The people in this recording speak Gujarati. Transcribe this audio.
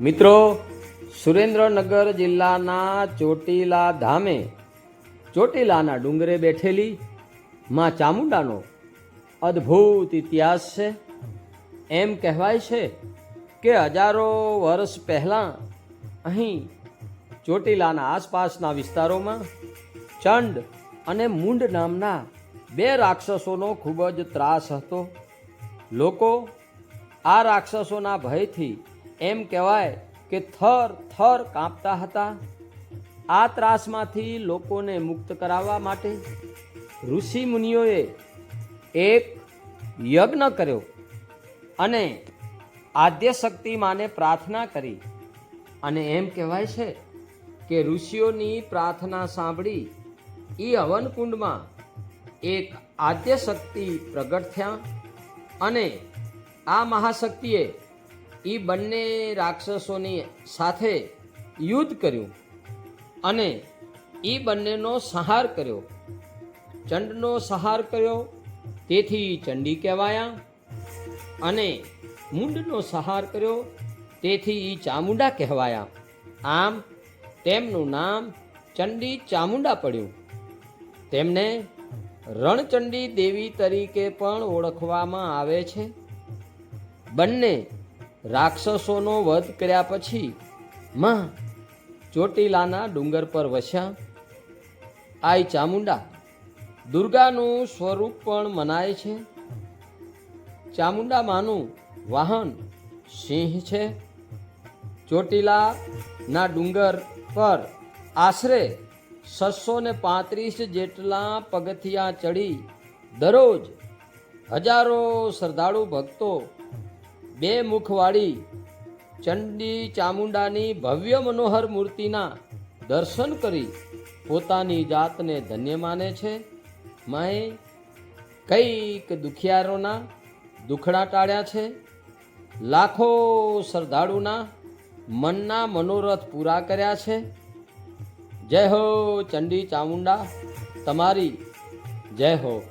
મિત્રો, સુરેન્દ્રનગર જિલ્લાના ચોટીલા ધામે ચોટીલાના ડુંગરે બેઠેલી માં ચામુંડાનો અદ્ભુત ઇતિહાસ છે. એમ કહેવાય છે કે હજારો વર્ષ પહેલાં અહીં ચોટીલાના આસપાસના વિસ્તારોમાં ચંડ અને મુંડ નામના બે રાક્ષસોનો ખૂબ જ ત્રાસ હતો. લોકો આ રાક્ષસોના ભયથી એમ કહેવાય કે થર થર કાંપતા હતા. આ ત્રાસમાંથી લોકોને મુક્ત કરાવવા માટે ઋષિ મુનિઓએ એક યજ્ઞ કર્યો અને આદ્ય માને પ્રાર્થના કરી. અને એમ કહેવાય છે કે ઋષિઓની પ્રાર્થના સાંભળી એ હવનકુંડમાં એક આદ્ય શક્તિ પ્રગટ થયા અને આ મહાશક્તિએ એ બંને રાક્ષસોની સાથે યુદ્ધ કર્યું અને એ બંનેનો સંહાર કર્યો. ચંડનો સંહાર કર્યો, તેથી ચંડી કહેવાયા અને મુંડનો સંહાર કર્યો, તેથી એ ચામુંડા કહેવાયા. આમ તેમનું નામ ચંડી ચામુંડા પડ્યું. તેમને રણચંડી દેવી તરીકે પણ ઓળખવામાં આવે છે. બંને રાક્ષસોનો વધ કર્યા પછી, માં, ચોટીલાના ડુંગર પર વસ્યા. આઈ ચામુંડા, દુર્ગાનું સ્વરૂપ પણ મનાય છે. ચામુંડા માનું વાહન સિંહ છે. ચોટીલાના ડુંગર પર આશરે છસો ને પાંત્રીસ જેટલા પગથિયા ચડી દરરોજ હજારો શ્રદ્ધાળુ ભક્તો બે મુખવાળી ચંડી ચામુંડાની ભવ્ય મનોહર મૂર્તિના દર્શન કરી પોતાની જાતને ધન્ય માને છે. માએ કંઈક દુખિયારોના દુખડા ટાળ્યા છે. લાખો શ્રદ્ધાળુના મનના મનોરથ પૂરા કર્યા છે. જય હો ચંડી ચામુંડા, તમારી જય હો.